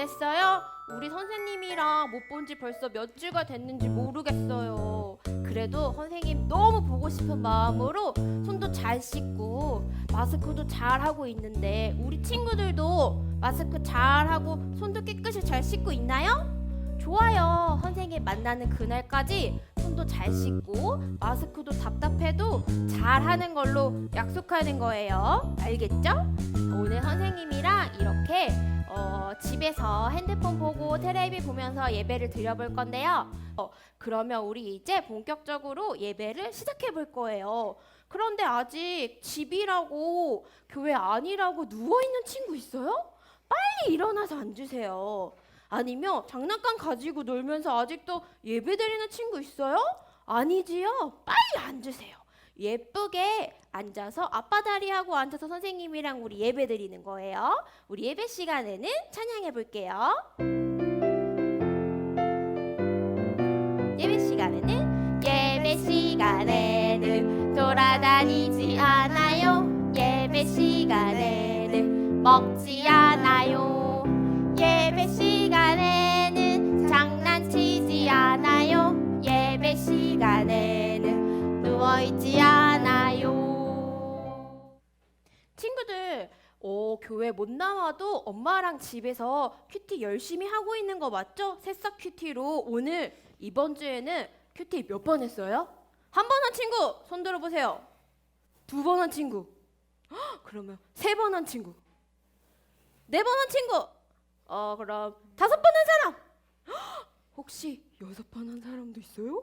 지냈어요? 우리 선생님이랑 못 본 지 벌써 몇 주가 됐는지 모르겠어요. 그래도 선생님 너무 보고 싶은 마음으로 손도 잘 씻고 마스크도 잘 하고 있는데 우리 친구들도 마스크 잘 하고 손도 깨끗이 잘 씻고 있나요? 좋아요. 선생님 만나는 그날까지 손도 잘 씻고 마스크도 답답해도 잘 하는 걸로 약속하는 거예요. 알겠죠? 오늘 선생님이랑 이렇게 어, 집에서 핸드폰 보고 테레비 보면서 예배를 드려볼 건데요. 어, 그러면 우리 이제 본격적으로 예배를 시작해 볼 거예요. 그런데 아직 집이라고 교회 아니라고 누워 있는 친구 있어요? 빨리 일어나서 앉으세요. 아니면 장난감 가지고 놀면서 아직도 예배 드리는 친구 있어요? 아니지요? 빨리 앉으세요. 예쁘게 앉아서 앞바다리하고 앉아서 선생님이랑 우리 예배 드리는 거예요. 우리 예배 시간에는 찬양해 볼게요. 예배 시간에는 예배 시간에는 돌아다니지 않아요. 예배 시간에는 먹지 않아요. 예배 시 어, 교회 못 나와도 엄마랑 집에서 큐티 열심히 하고 있는 거 맞죠? 새싹 큐티로 오늘 이번 주에는 큐티 몇 번 했어요? 한 번 한 친구 손 들어보세요. 두 번 한 친구. 헉, 그러면 세 번 한 친구. 네 번 한 친구. 어 그럼 다섯 번 한 사람. 헉, 혹시 여섯 번 한 사람도 있어요?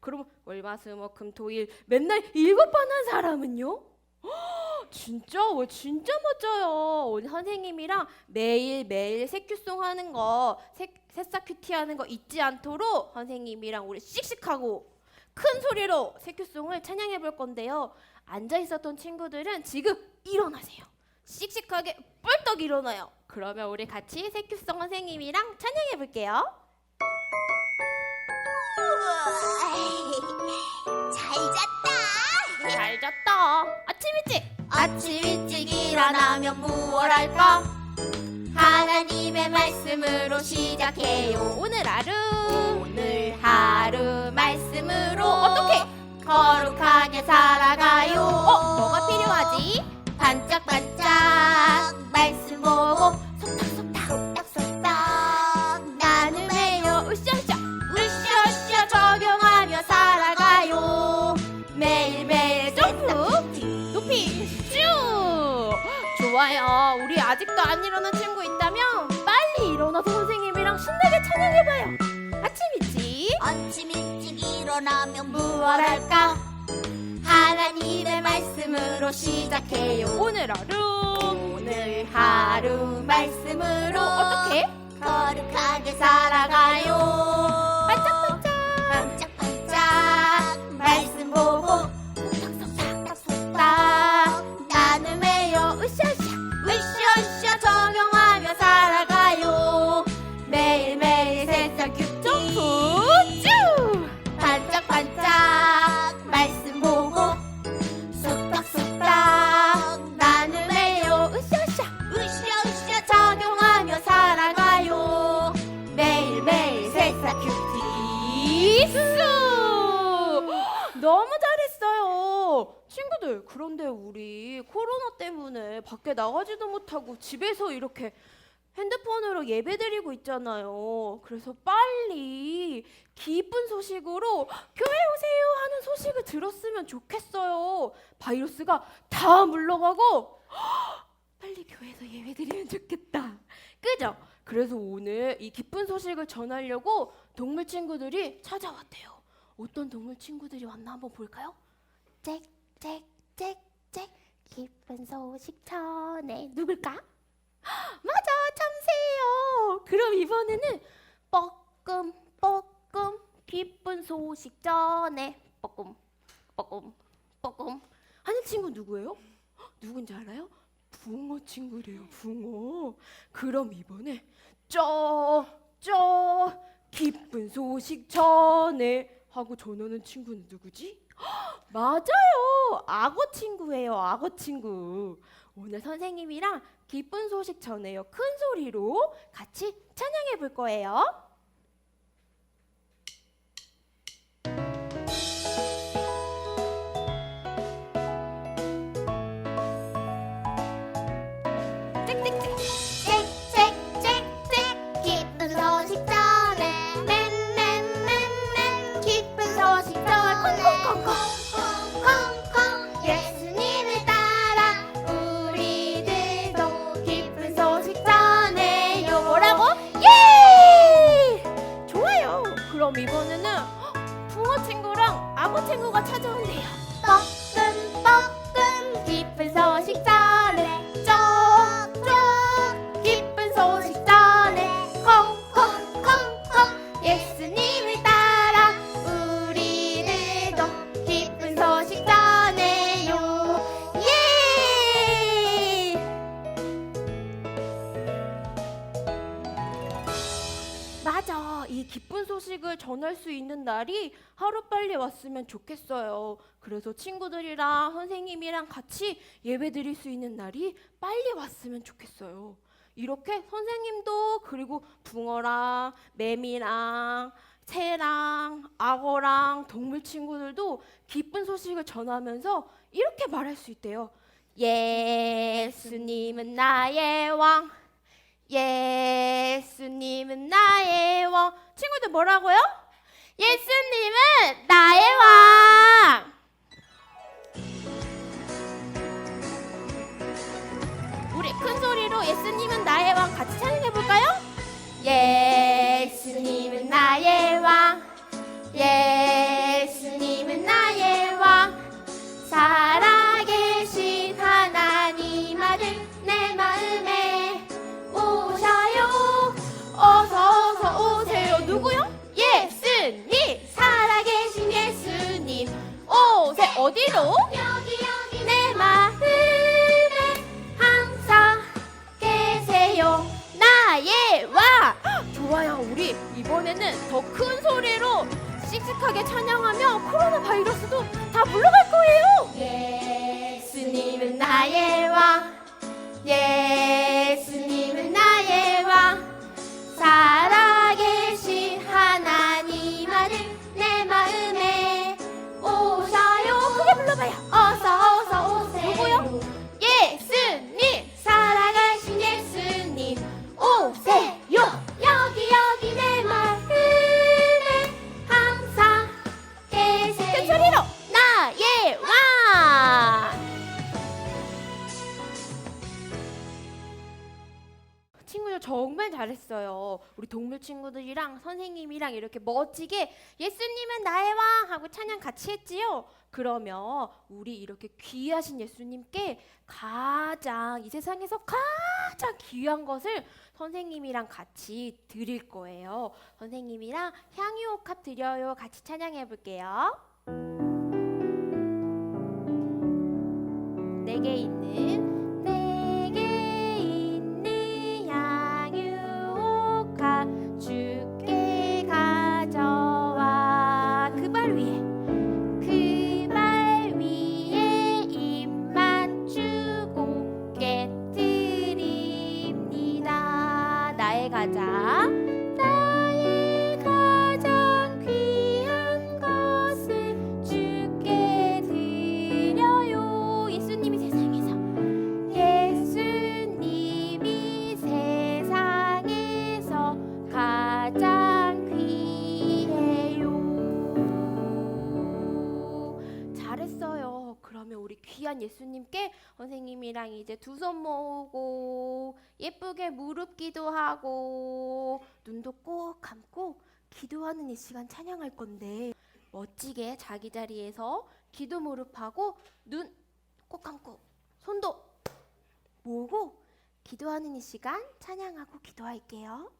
그럼 월화수목금토일 맨날 일곱 번 한 사람은요? 헉, 진짜 왜 진짜 멋져요. 오늘 선생님이랑 매일 매일 새큐송 하는 거 새, 새싹 큐티 하는 거 잊지 않도록 선생님이랑 우리 씩씩하고 큰 소리로 새큐송을 찬양해 볼 건데요. 앉아 있었던 친구들은 지금 일어나세요. 씩씩하게 뻘떡 일어나요. 그러면 우리 같이 새큐송 선생님이랑 찬양해 볼게요. 잘 잤다. 잘 잤다. 아침 일찍. 아침 일찍 일어나면 무얼 할까? 하나님의 말씀으로 시작해요. 오늘 하루 오늘 하루 말씀으로 어떻게? 거룩하게 살아가요. 어 뭐가 필요하지? 반짝반짝 말씀 보고 일어나면 무얼 할까? 하나님의 말씀으로 시작해요. 오늘 하루 오늘 하루 말씀으로 어떻게? 거룩하게 살아가요. 밖에 나가지도 못하고 집에서 이렇게 핸드폰으로 예배드리고 있잖아요. 그래서 빨리 기쁜 소식으로 교회 오세요 하는 소식을 들었으면 좋겠어요. 바이러스가 다 물러가고 빨리 교회에서 예배드리면 좋겠다. 그죠? 그래서 오늘 이 기쁜 소식을 전하려고 동물 친구들이 찾아왔대요. 어떤 동물 친구들이 왔나 한번 볼까요? 짹짹짹짹 기쁜 소식 전해 누굴까? 맞아 참새예요. 그럼 이번에는 뻐끔 뻐끔 기쁜 소식 전해 뻐끔 뻐끔 뻐끔 하는 친구 누구예요? 헉, 누군지 알아요? 붕어 친구래요 붕어. 그럼 이번에 쩌쩌 기쁜 소식 전해 하고 전하는 친구는 누구지? 헉, 맞아요 악어 친구예요 악어 친구. 오늘 선생님이랑 기쁜 소식 전해요. 큰 소리로 같이 찬양해 볼 거예요. 날이 하루 빨리 왔으면 좋겠어요. 그래서 친구들이랑 선생님이랑 같이 예배 드릴 수 있는 날이 빨리 왔으면 좋겠어요. 이렇게 선생님도 그리고 붕어랑 매미랑 새랑 악어랑 동물 친구들도 기쁜 소식을 전하면서 이렇게 말할 수 있대요. 예수님은 나의 왕. 예수님은 나의 왕. 친구들 뭐라고요? 예수님은 나의 왕. 우리 큰 소리로 예수님은 나의 왕 같이 찬양해 볼까요? 예 씩씩하게 찬양하면 코로나 바이러스도 다 물러갈 거예요. 예수님은 나의 왕 예 이렇게 멋지게 예수님은 나의 왕 하고 찬양 같이 했지요. 그러면 우리 이렇게 귀하신 예수님께 가장 이 세상에서 가장 귀한 것을 선생님이랑 같이 드릴 거예요. 선생님이랑 향유 옥합 드려요. 같이 찬양해 볼게요. 내게 있는 예수님께 선생님이랑 이제 두 손 모으고 예쁘게 무릎 기도하고 눈도 꼭 감고 기도하는 이 시간 찬양할 건데 멋지게 자기 자리에서 기도 무릎하고 눈 꼭 감고 손도 모으고 기도하는 이 시간 찬양하고 기도할게요.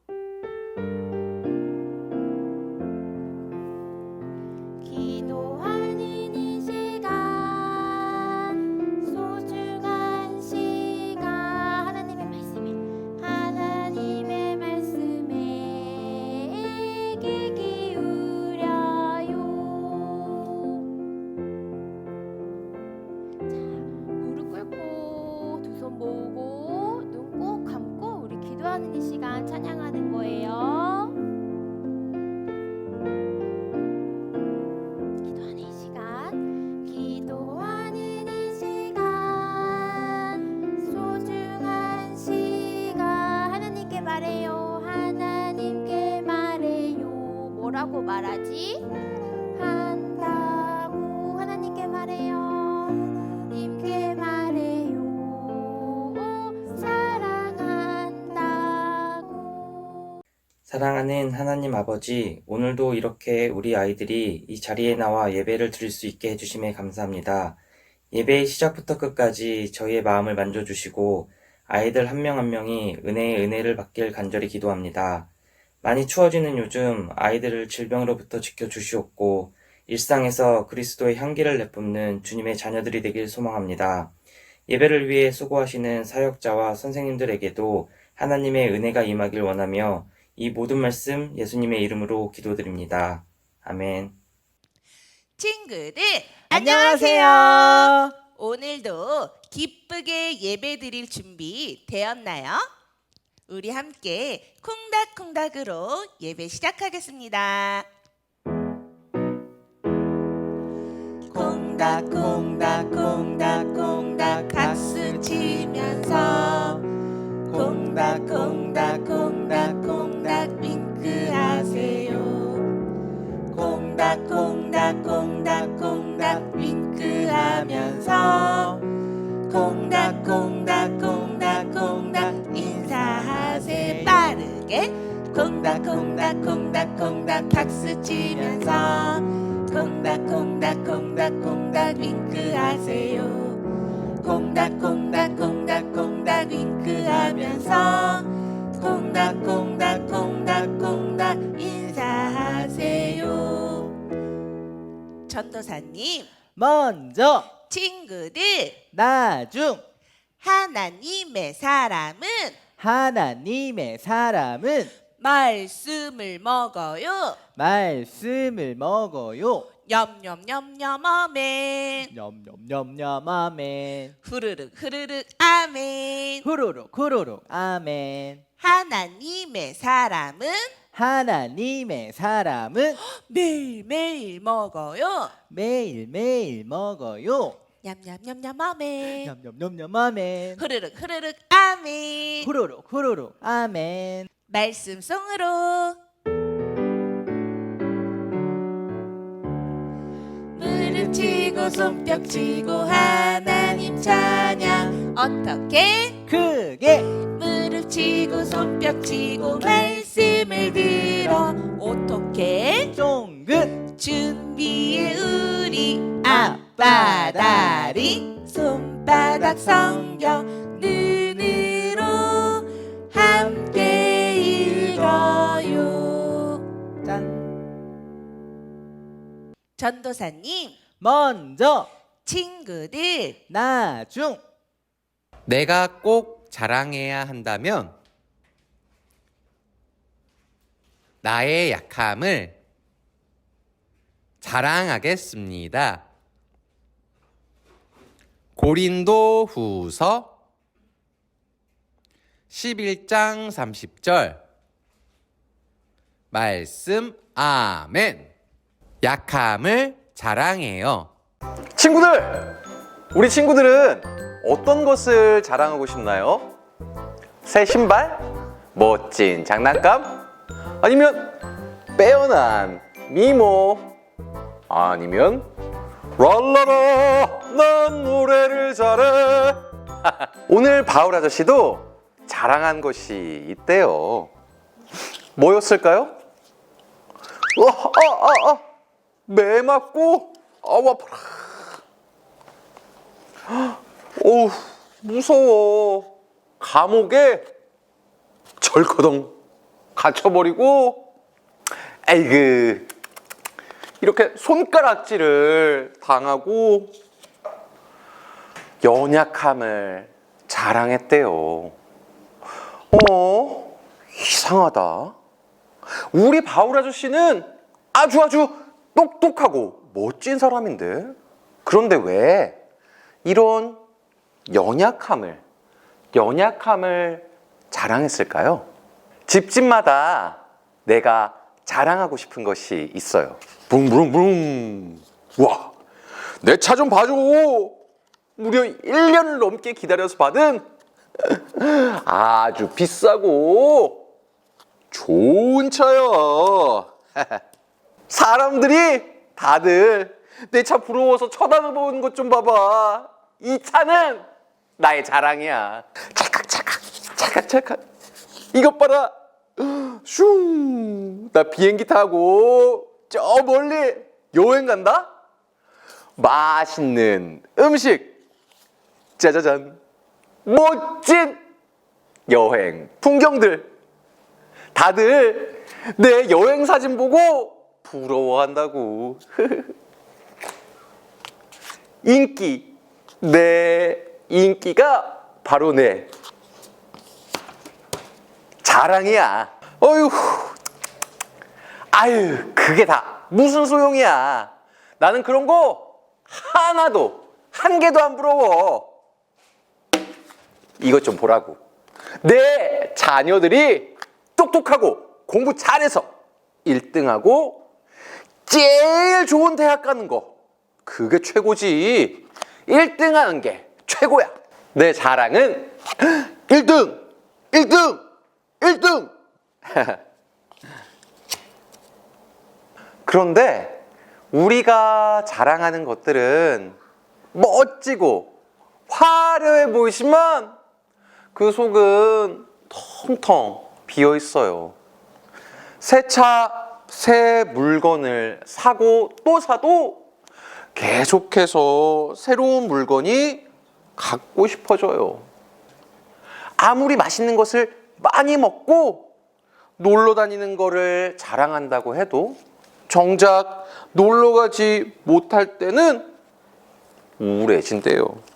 뭐라고 말하지? 한다고 하나님께 말해요. 님께 말해요. 사랑한다고. 사랑하는 하나님 아버지, 오늘도 이렇게 우리 아이들이 이 자리에 나와 예배를 드릴 수 있게 해주심에 감사합니다. 예배의 시작부터 끝까지 저희의 마음을 만져주시고 아이들 한 명한 명이 은혜의 은혜를 받길 간절히 기도합니다. 많이 추워지는 요즘 아이들을 질병으로부터 지켜주시옵고 일상에서 그리스도의 향기를 내뿜는 주님의 자녀들이 되길 소망합니다. 예배를 위해 수고하시는 사역자와 선생님들에게도 하나님의 은혜가 임하길 원하며 이 모든 말씀 예수님의 이름으로 기도드립니다. 아멘. 친구들 안녕하세요. 오늘도 기쁘게 예배 드릴 준비 되었나요? 우리 함께 콩닥콩닥으로 예배 시작하겠습니다. 콩닥콩닥콩닥콩닥 박수 치면서 콩닥콩닥콩닥콩닥 윙크하세요. 콩닥콩닥콩닥콩닥 윙크하면서 콩닥콩닥콩닥콩닥 빠르게 콩닥콩닥콩닥콩닥 박수 치면서 콩닥콩닥콩닥콩닥 윙크하세요. 콩닥콩닥콩닥콩닥 윙크하면서 콩닥콩닥콩닥콩닥 인사하세요. 전도사님 먼저 친구들 나중 하나님의 사람은 하나님의 사람은 말씀을 먹어요 말씀을 먹어요. 냠냠냠냠 아멘 냠냠냠냠 아멘. 후르륵 흐르륵 아멘 후루룩 후루룩 아멘. 하나님의 사람은 하나님의 사람은 매일매일 먹어요 매일매일 먹어요. 냠냠냠냠 아멘. 냠냠냠냠 아멘. 흐르륵 흐르륵 아멘. 후루룩 후루룩 아멘. 말씀송으로. 무릎 치고 손뼉 치고 하나님 찬양. 어떻게? 크게. 무릎 치고 손뼉 치고 말씀을 들어. 어떻게? 쫑긋. 준비해 우리 아빠 다리 손바닥 성경 눈으로 함께 읽어요 짠. 전도사님 먼저 친구들 나중 내가 꼭 자랑해야 한다면 나의 약함을 자랑하겠습니다. 고린도 후서 11장 30절 말씀 아멘 약함을 자랑해요. 친구들! 우리 친구들은 어떤 것을 자랑하고 싶나요? 새 신발? 멋진 장난감? 아니면 빼어난 미모? 아니면 랄라라 난 노래를 잘해 오늘 바울 아저씨도 자랑한 것이 있대요 뭐였을까요? 어, 아, 아, 아. 매 맞고 아우 아파라 어우 무서워 감옥에 절거덩 갇혀버리고 에이그 이렇게 손가락질을 당하고 연약함을 자랑했대요 어 이상하다 우리 바울 아저씨는 아주 아주 똑똑하고 멋진 사람인데 그런데 왜 이런 연약함을 연약함을 자랑했을까요? 집집마다 내가 자랑하고 싶은 것이 있어요. 붕붕붕. 와, 내 차 좀 봐줘. 무려 1년을 넘게 기다려서 받은 아주 비싸고 좋은 차야. 사람들이 다들 내 차 부러워서 쳐다보는 것 좀 봐봐. 이 차는 나의 자랑이야. 찰칵 찰칵 찰칵 찰칵. 이것 봐라. 슝. 나 비행기 타고 저 멀리 여행 간다. 맛있는 음식. 짜자잔. 멋진 여행 풍경들. 다들 내 여행 사진 보고 부러워한다고. 인기. 내 인기가 바로 내 자랑이야. 어휴. 아유, 그게 다 무슨 소용이야. 나는 그런 거 하나도, 한 개도 안 부러워. 이것 좀 보라고. 내 자녀들이 똑똑하고 공부 잘해서 1등하고 제일 좋은 대학 가는 거. 그게 최고지. 1등 하는 게 최고야. 내 자랑은 1등! 1등! 1등! 그런데 우리가 자랑하는 것들은 멋지고 화려해 보이지만 그 속은 텅텅 비어 있어요. 새 차, 새 물건을 사고 또 사도 계속해서 새로운 물건이 갖고 싶어져요. 아무리 맛있는 것을 많이 먹고 놀러 다니는 거를 자랑한다고 해도 정작 놀러 가지 못할 때는 우울해진대요.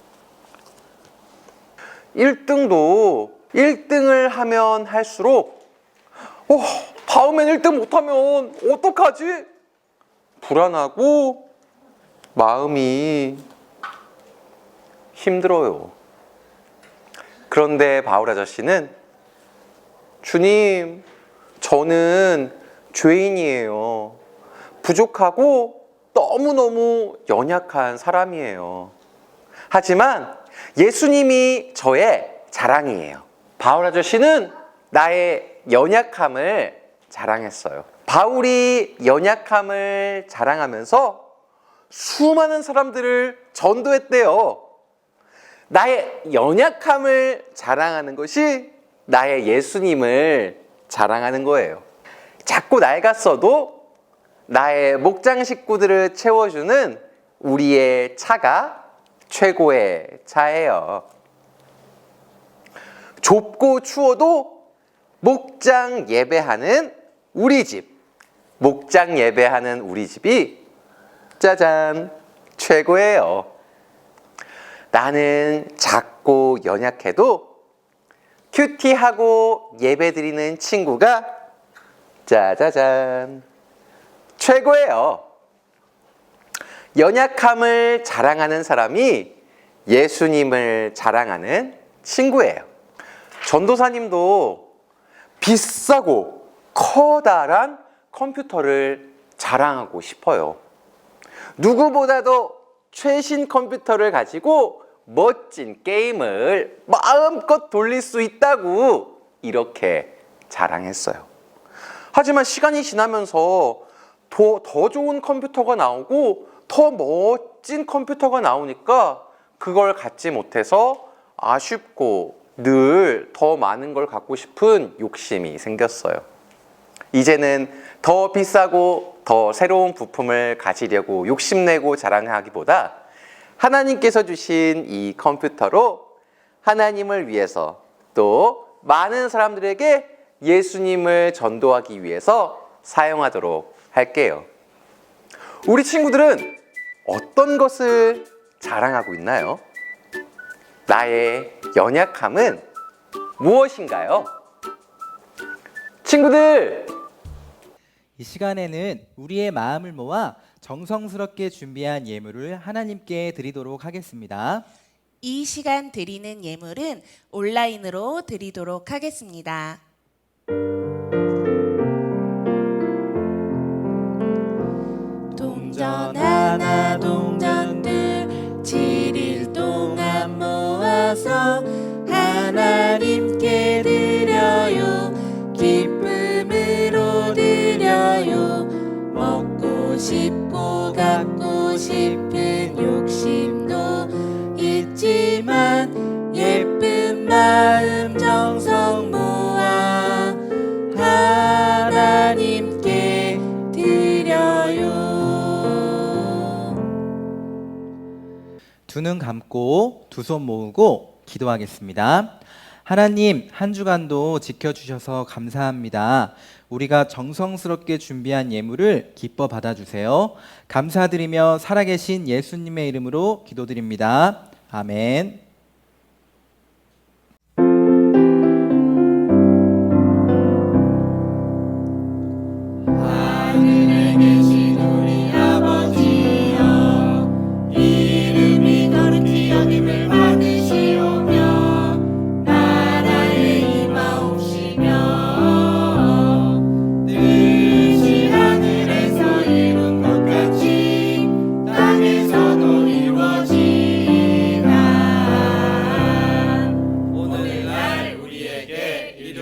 1등도 1등을 하면 할수록 어, 다음엔 1등 못하면 어떡하지? 불안하고 마음이 힘들어요. 그런데 바울 아저씨는 주님, 저는 죄인이에요. 부족하고 너무너무 연약한 사람이에요. 하지만 예수님이 저의 자랑이에요. 바울 아저씨는 나의 연약함을 자랑했어요. 바울이 연약함을 자랑하면서 수많은 사람들을 전도했대요. 나의 연약함을 자랑하는 것이 나의 예수님을 자랑하는 거예요. 자꾸 낡았어도 나의 목장 식구들을 채워주는 우리의 차가 최고의 차예요. 좁고 추워도 목장 예배하는 우리 집, 목장 예배하는 우리 집이 짜잔 최고예요. 나는 작고 연약해도 큐티하고 예배드리는 친구가 짜자잔 최고예요. 연약함을 자랑하는 사람이 예수님을 자랑하는 친구예요. 전도사님도 비싸고 커다란 컴퓨터를 자랑하고 싶어요. 누구보다도 최신 컴퓨터를 가지고 멋진 게임을 마음껏 돌릴 수 있다고 이렇게 자랑했어요. 하지만 시간이 지나면서 더, 더 좋은 컴퓨터가 나오고 더 멋진 컴퓨터가 나오니까 그걸 갖지 못해서 아쉽고 늘 더 많은 걸 갖고 싶은 욕심이 생겼어요. 이제는 더 비싸고 더 새로운 부품을 가지려고 욕심내고 자랑하기보다 하나님께서 주신 이 컴퓨터로 하나님을 위해서 또 많은 사람들에게 예수님을 전도하기 위해서 사용하도록 할게요. 우리 친구들은 어떤 것을 자랑하고 있나요? 나의 연약함은 무엇인가요? 친구들, 이 시간에는 우리의 마음을 모아 정성스럽게 준비한 예물을 하나님께 드리도록 하겠습니다. 이 시간 드리는 예물은 온라인으로 드리도록 하겠습니다. 동전 하나 동전들 7일 동안 모아서 두 눈 감고 두 손 모으고 기도하겠습니다. 하나님, 한 주간도 지켜주셔서 감사합니다. 우리가 정성스럽게 준비한 예물을 기뻐 받아주세요. 감사드리며 살아계신 예수님의 이름으로 기도드립니다. 아멘.